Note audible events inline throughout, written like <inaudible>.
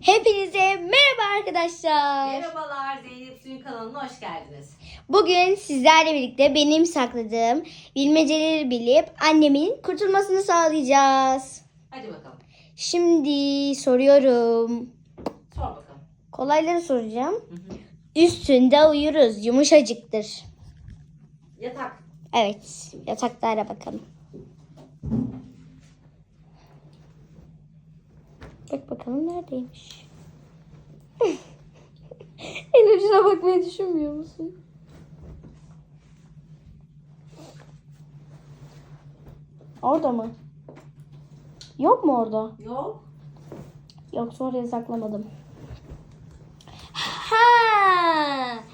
Hepinize merhaba arkadaşlar. Merhabalar Zeynep Suyun kanalına hoş geldiniz. Bugün sizlerle birlikte benim sakladığım bilmeceleri bilip annemin kurtulmasını sağlayacağız. Hadi bakalım. Şimdi soruyorum. Sor bakalım. Kolayları soracağım. Hı hı. Üstünde uyuruz, yumuşacıktır. Yatak. Evet, yataklara bakalım. Bak bakalım neredeymiş. <laughs> en ucuna bakmayı düşünmüyor musun? Orada mı? Yok mu orada? Yok. Yoksa oraya saklamadım. Ha!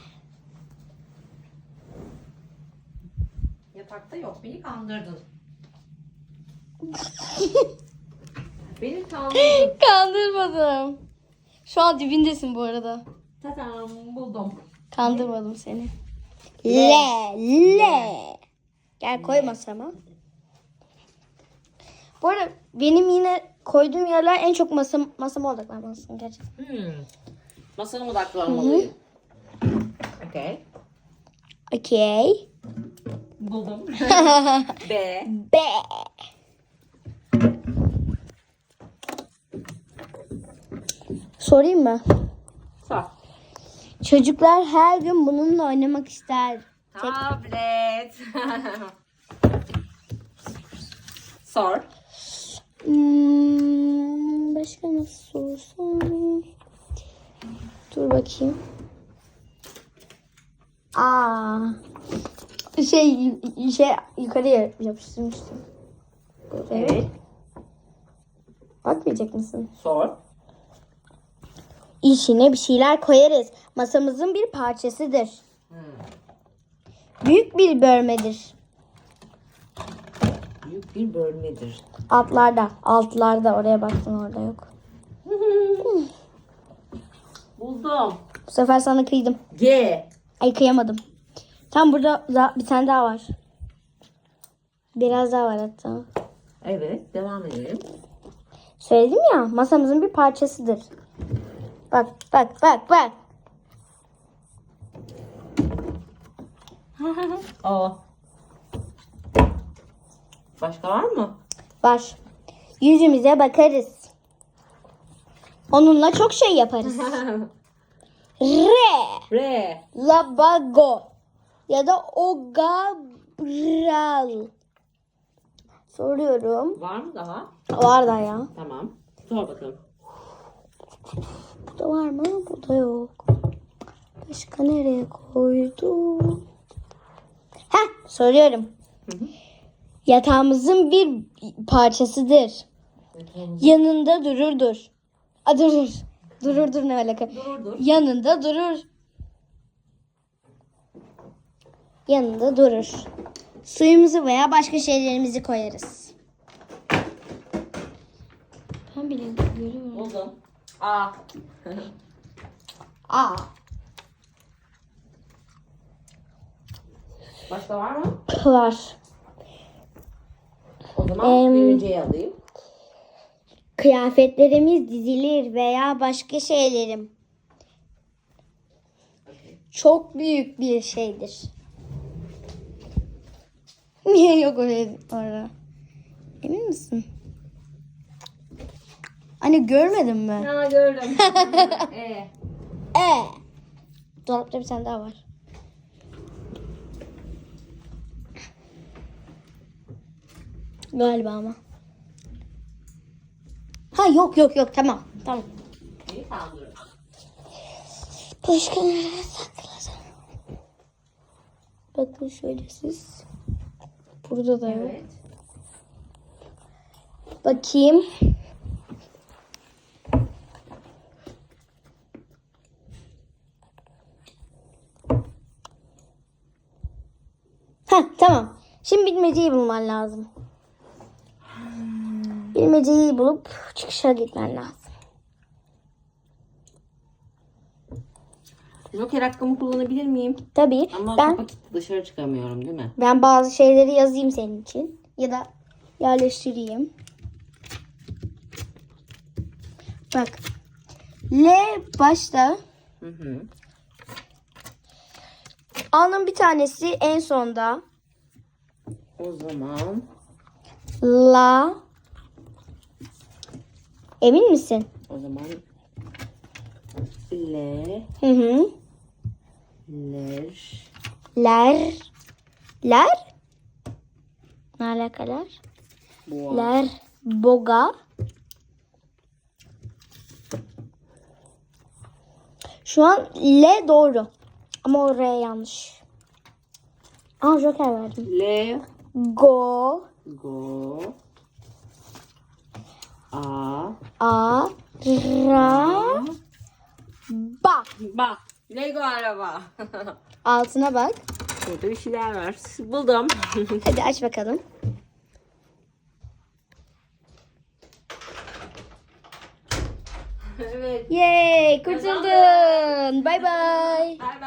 Yatakta yok. Beni kandırdın. <laughs> Beni kandırdın. Kandırmadım. Şu an dibindesin bu arada. Tadam buldum. Kandırmadım seni. Le, le. Gel koy masama. Bu arada benim yine koyduğum yerler en çok masam, masama odaklanmalısın gerçekten. Hmm. Masana odaklanmalıyım. Okey. Okey. Buldum. <laughs> B. B. Sorayım mı? Sor. Çocuklar her gün bununla oynamak ister. Tablet. <laughs> Sor. Hmm, başka nasıl sorsam? Dur bakayım. Aa. Şey şey yukarıya yapıştırmıştım. Evet. Bakmayacak mısın? Sor. İçine bir şeyler koyarız. Masamızın bir parçasıdır. Hmm. Büyük bir bölmedir. Büyük bir bölmedir. Altlarda, altlarda oraya baktım orada yok. <laughs> Buldum. Bu sefer sana kıydım. G. Ay kıyamadım. Tam burada da, bir tane daha var. Biraz daha var hatta. Evet. Devam edelim. Söyledim ya masamızın bir parçasıdır. Bak bak bak bak. <laughs> Aa. Başka var mı? Var. Yüzümüze bakarız. Onunla çok şey yaparız. <laughs> R. R. Labago. Ya da ogabral. Soruyorum. Var mı daha? Var da ya. Tamam. Sor bakalım. Burada var mı? Burada yok. Başka nereye koydum? Heh soruyorum. Hı hı. Yatağımızın bir parçasıdır. Yanında dururdur. A durur. Durur dur ne alaka? Dur dur. Yanında durur. Yanında durur. Suyumuzu veya başka şeylerimizi koyarız. Ben bile görüyorum. Buldum. A. Aa. Başka var mı? Var. O zaman Em, birinciyi alayım. Kıyafetlerimiz dizilir veya başka şeylerim. Çok büyük bir şeydir. <laughs> Niye yok öyle orada? Emin misin? Hani görmedin mi? Ha gördüm. <laughs> e. E. Dolapta bir tane daha var. Galiba ama. Ha yok yok yok tamam tamam. Kandırırım. Başka nereye sakladım? Bakın şöyle siz. Burada da yok. Evet. Bakayım. Ha tamam. Şimdi bilmeceyi bulman lazım. Bilmeceyi bulup çıkışa gitmen lazım. Joker hakkımı kullanabilir miyim? Tabii Ama ben kilitli dışarı çıkamıyorum değil mi? ben bazı şeyleri yazayım senin için ya da yerleştireyim. Bak L başta. Hı hı. A'nın bir tanesi en sonda. O zaman La. Emin misin? o zaman L Hı hı. ler Ler. Ler. Ne alakalar? boğa. Ler. Boga. Şu an L doğru. Ama o R yanlış. Aa joker verdim. L Go. go A A. Ra. Ba. Bak Lego araba. Altına bak. Burada bir şeyler var. Buldum. <laughs> Hadi aç bakalım. evet. Yay kurtuldun. Bay bay. Bay bay.